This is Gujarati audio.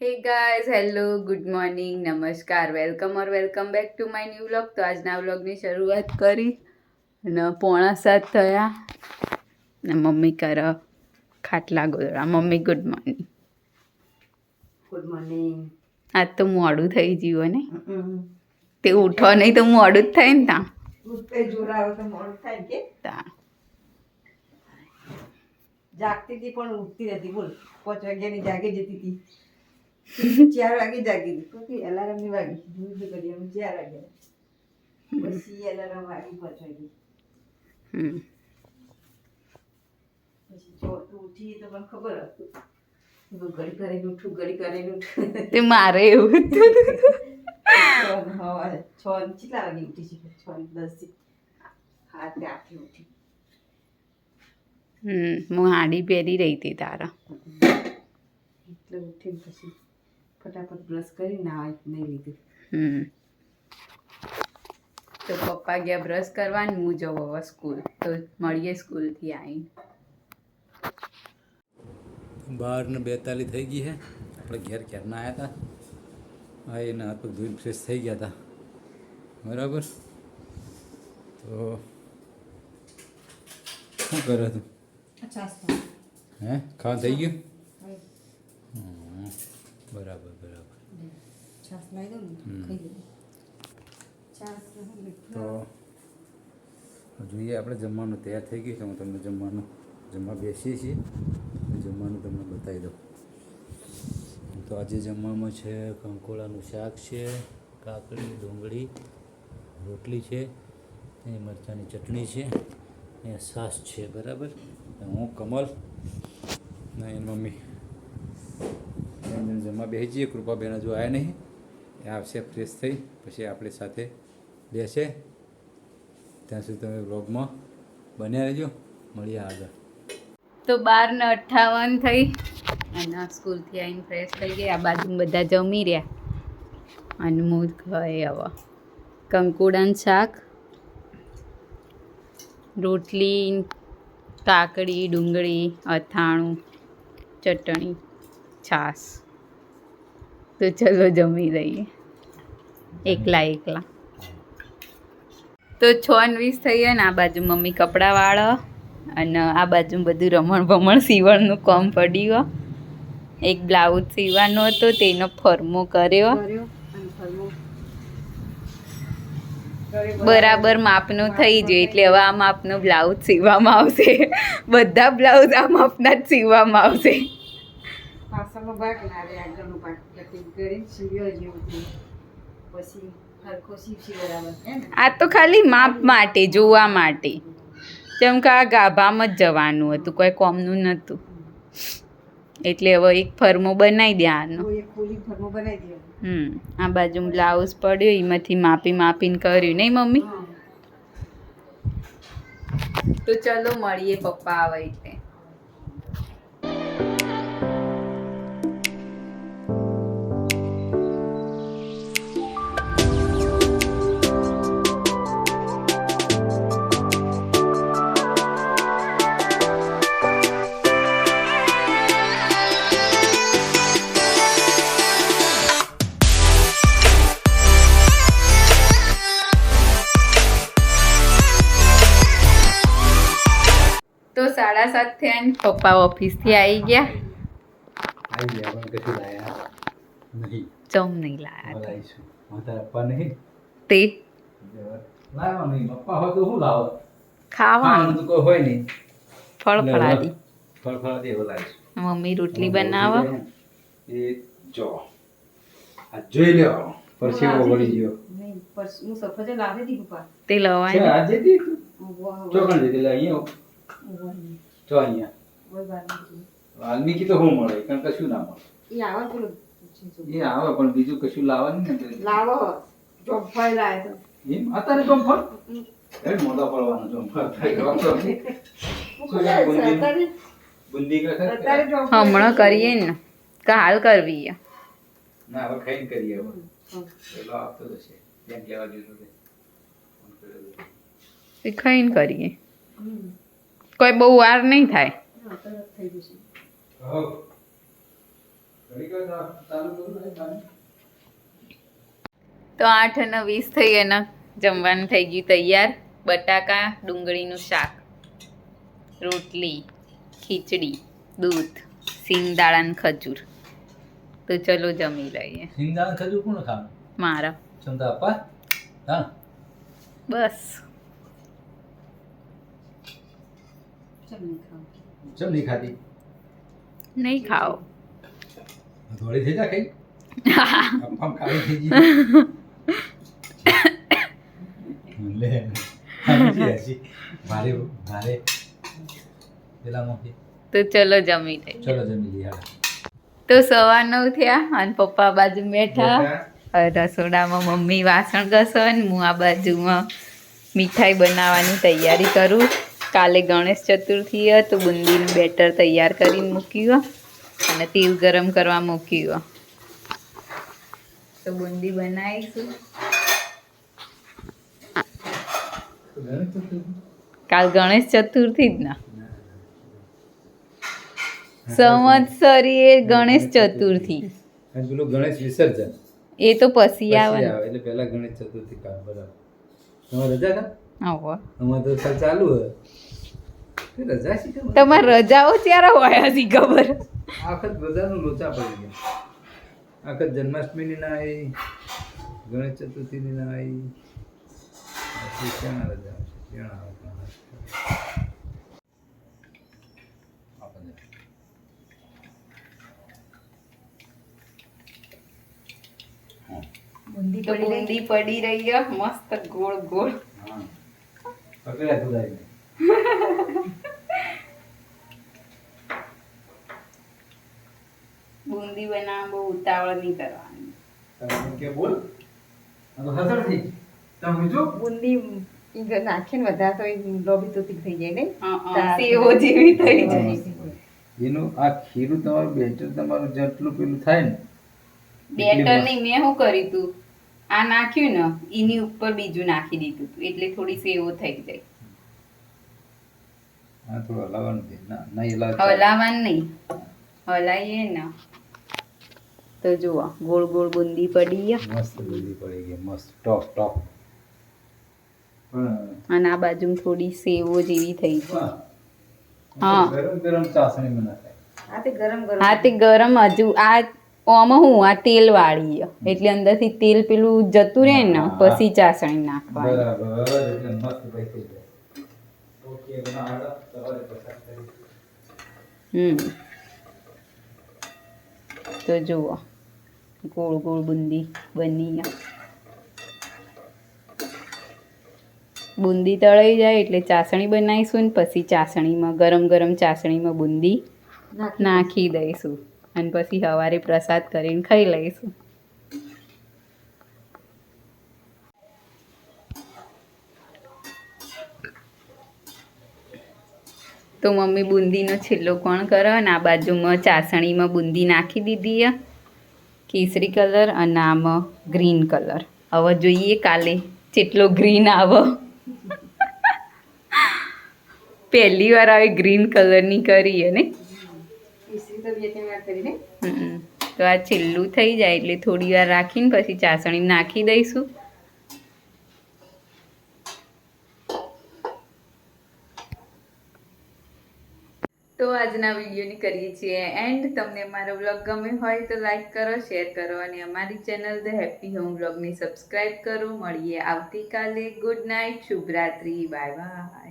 Hey guys hello good morning નમસ્કાર welcome or welcome back to my new vlog તો આજના વ્લોગની શરૂઆત કરી અને પોણા સાત થયા ને મમ્મી કર ખાટલા ગોદડા mummy good morning good morning આજ તો મોડું થઈ ગયું ને? તે ઉઠો નહીં તો મોડું જ થાય ને તાં ઉઠતે જોરાવો તો મોડું થાય કે? તાં જાગતી હતી પણ ઉઠતી નથી. બોલ પાંચ વાગ્યાની જાગી જતી હતી. ચાર વાગે જાગી હતી પછી અલાર્મની વાગી દૂધ કરી અમે ચાર વાગે. પછી એલાર્મ વાગી પાંચ વાગે. તું ઉઠી તો મને ખબર હતું. હું ઘડી કરીને ઉઠું ઘડી કરીને ઉઠું. તે મારે એવું. છ કેટલા વાગે ઉઠી છે? છ દસ હાથે આઠે ઉઠી. હમ હું હાડી પહેરી રહી હતી તારા. એટલે ઉઠીને પછી ફટાફટ બ્રશ કરી નાવા નહીં લીધું. હમ. તો પપ્પા ગયા બ્રશ કરવા ને હું જવું હવે સ્કૂલ. તો મળીએ સ્કૂલથી આવીને. બાર ને બેતાલીસ થઈ ગઈ છે આપણે ઘેર ક્યારના આવ્યા હતા હા એના હાથ પગ ધોઈને ફ્રેશ થઈ ગયા હતા બરાબર? તો શું કરે તું? હે? ખાવા થઈ ગયું? બરાબર બરાબર. તો જોઈએ આપણે જમવાનું તૈયાર થઈ ગયું છે. હું તમને જમવાનું જમવા બેસીએ છીએ. જમવાનું તમને બતાવી દઉં. તો આજે જમવામાં છે કંકોળાનું શાક છે કાકડી ડુંગળી રોટલી છે એ મરચાંની ચટણી છે એ સાસ છે. બરાબર? હું કમલ ને એની મમ્મી. એમને જમવા બેસી જઈએ, કૃપાબેન હજુ આવ્યા નહીં. એ આવશે, ફ્રેશ થઈ, પછી આપણી સાથે બેસે. ત્યાં સુધી તમે વ્લોગમાં બન્યા રહેજો. મળીએ આગળ. તો બાર ને અઠ્ઠાવન થઈ અને સ્કૂલથી આવીને ફ્રેશ થઈ ગઈ આ બાજુ બધા જમી રહ્યા. અને મૂળ ખાઈ હવે કંકુડાનું શાક, રોટલી, કાકડી, ડુંગળી, અથાણું, ચટણી, છાશ. તો ચલો જમી લઈએ. એકલા એકલા. તો છ ને વીસ થઈ ગયા ને આ બાજુ મમ્મી કપડાં વાળો અને આ બાજુ બધું રમણ ભમણ સીવણનું કામ પડ્યું એક બ્લાઉઝ સીવાનો હતો, તેનો ફરમો કર્યો. બરાબર માપનું થઈ ગયું, એટલે હવે આ માપનું બ્લાઉઝ સીવવામાં આવશે. બધા બ્લાઉઝ આ માપના જ સીવવામાં આવશે. પાછળનો ભાગ ના રે આગળનો ભાગ કટિંગ કરીને સીવ્યો જેવું. પછી હરખો સીવશે બરાબર આ તો ખાલી માપ માટે જોવા માટે. જેમ કે આ ગાભામાં જ જવાનું હતું કોઈ કોમનું નહોતું. એટલે હવે એક ફરમો બનાવી દે આનો એક ફરમો બનાવી હમ આ બાજુ બ્લાઉઝ પડ્યો એમાંથી માપી માપીને કર્યું. નહીં મમ્મી? તો ચલો મળીએ પપ્પા આવે એટલે થયા પપ્પા ઓફિસથી આવી ગયા. આવી ગયા પણ કશું લાયા નહીં. ચમ નહીં લાયા લાવીશું માતા પપ્પા નહીં? તે? લાવવા નહીં. પપ્પા હોય તો શું લાવો? ખાવાનું. તો કોઈ હોય નહીં. ફળ ફળાદી. ફળ ફળ એવું લાવીશું. મમ્મી રોટલી બનાવો. એ જો. આ જોઈ લ્યો. પરસેવો વળી ગયો. નહીં, પર્સ- હું સફરજન લાવી હતી પપ્પા. તે છે લવાય આજે દી? ચોકણ દીધી લે અહીંયા. જો અહીંયા. વાલ્મીકી. તો શું મળે કારણ કશું ના મળે? એ આવે પેલું એ આવે પણ બીજું કશું લાવવાનું ને લાવો ચોફાઈ લાવે તો. એમ અત્યારે જોમફળ? એ મોઢા પડવાનું જોમફળ થાય બુંદી? બુંદી હમણાં કરીએ ને. કે હાલ કરવી. ના હવે ખાઈને કરીએ હવે. પેલો આપતો જશે જેમ કહેવા દીધું ખાઈને કરીએ. કોઈ બહુ વાર નહીં થાય. તો આઠ અને વીસ થઈ અને જમવાનું થઈ ગયું તૈયાર. બટાકા ડુંગળીનું શાક રોટલી ખીચડી દૂધ સિંગદાળાન ખજૂર. તો ચલો જમી લઈએ. સિંગદાળાન ખજૂર કોણ ખાવાનું મારા. ચંદા આપવા હા. બસ. ચમ નહીં ખાતી? નહીં ખાઓ થોડી થઈ જા કઈ આમ કાળી થઈ ગઈ. લે ભારે ભારે. પેલા મોકી તો ચલો જમી લઈએ. ચલો જમી લઈએ તો સવાર નવ થયા અને પપ્પા બાજુ બેઠા. રસોડામાં મમ્મી વાસણ ઘસો ને હું આ બાજુમાં મીઠાઈ બનાવવાની તૈયારી કરું. કાલે ગણેશ ચતુર્થી તો બુંદીનું બેટર તૈયાર કરીને મૂક્યું અને તેલ ગરમ કરવા મૂક્યું તો બુંદી બનાવીશું. કાલ ગણેશ ચતુર્થી જ ના? સંવત્સરી એ ગણેશ ચતુર્થી. ગણેશ વિસર્જન. એ તો પછી આવે. એટલે પહેલા ગણેશ ચતુર્થી કાલ બરાબર. તમારે રજા આવો. અમારે તો ચાલ ચાલુ હે રજા તમારે રજાઓ ત્યારે હોય હજી ખબર આખત રજાનું લોચા પડી ગયા આખત જન્માષ્ટમીની ના આવી ગણેશ ચતુર્થીની ના આવી ક્યાં રજા ક્યાં આવે. બુંદી પડી રહી. પડી રહી છે મસ્ત ગોળ ગોળ પકડ્યા તું બુંદી બનાવવા બહુ ઉતાવળ નહીં કરવાની. તમે કે બોલ આ તો હસડથી તમે જો બુંદી ઈ નાખીને વધારે તો ઈ લોભી તોતી થઈ જાય ને હં, હં, સેવો જેવી થઈ જાય. એનું આ ખીરું તમારું બેટર તમારું જેટલું પેલું થાય ને બેટર નહીં મેં શું કર્યું તું? આ નાખ્યું ને એની ઉપર બીજું નાખી દીધું હતું એટલે થોડી સેવો થઈ જાય. આ થોડું હલાવવાનું નહીં હલાવવાનું નહીં. હલાવીએ ને. તો જુઓ ગોળ ગોળ બુંદી પડી ગયા. મસ્ત બધી પડી ગઈ મસ્ત. ટોપ ટોપ. અને આ બાજુ થોડી સેવો જેવી થઈ છે હા. હા. ગરમ ગરમ ચાસણી બનાવે. આ તે ગરમ ગરમ હા તે ગરમ હજુ આ ઓમાં હું આ તેલ વાળી. એટલે અંદરથી તેલ પેલું જતું રહે ને પછી ચાસણી નાખવાની. તો જુઓ ગોળ ગોળ બુંદી બની. બુંદી તળાઈ જાય એટલે ચાસણી બનાવીશું ને પછી ચાસણીમાં ગરમ ગરમ ચાસણીમાં બુંદી નાખી નાખી દઈશું. અને પછી સવારે પ્રસાદ કરીને ખાઈ લઈશું. તો મમ્મી બુંદીનો છેલ્લો કોણ કરો? અને આ બાજુમાં ચાસણીમાં બુંદી નાખી દીધી કેસરી કલર અને આમાં ગ્રીન કલર. હવે જોઈએ કાલે જેટલો ગ્રીન આવે. પહેલી વાર આવી ગ્રીન કલરની કરી ને? તીસરી તો આ છેલ્લું થઈ જાય એટલે થોડી વાર રાખીને પછી ચાસણી નાખી દઈશું. તો આજના વિડીયોની કરીએ છીએ એન્ડ. તમને મારો બ્લોગ ગમે હોય તો લાઈક કરો, શેર કરો અને અમારી ચેનલ ધ હેપી હોમ બ્લોગને સબસ્ક્રાઈબ કરો. મળીએ આવતીકાલે. ગુડ નાઇટ શુભરાત્રી બાય બાય.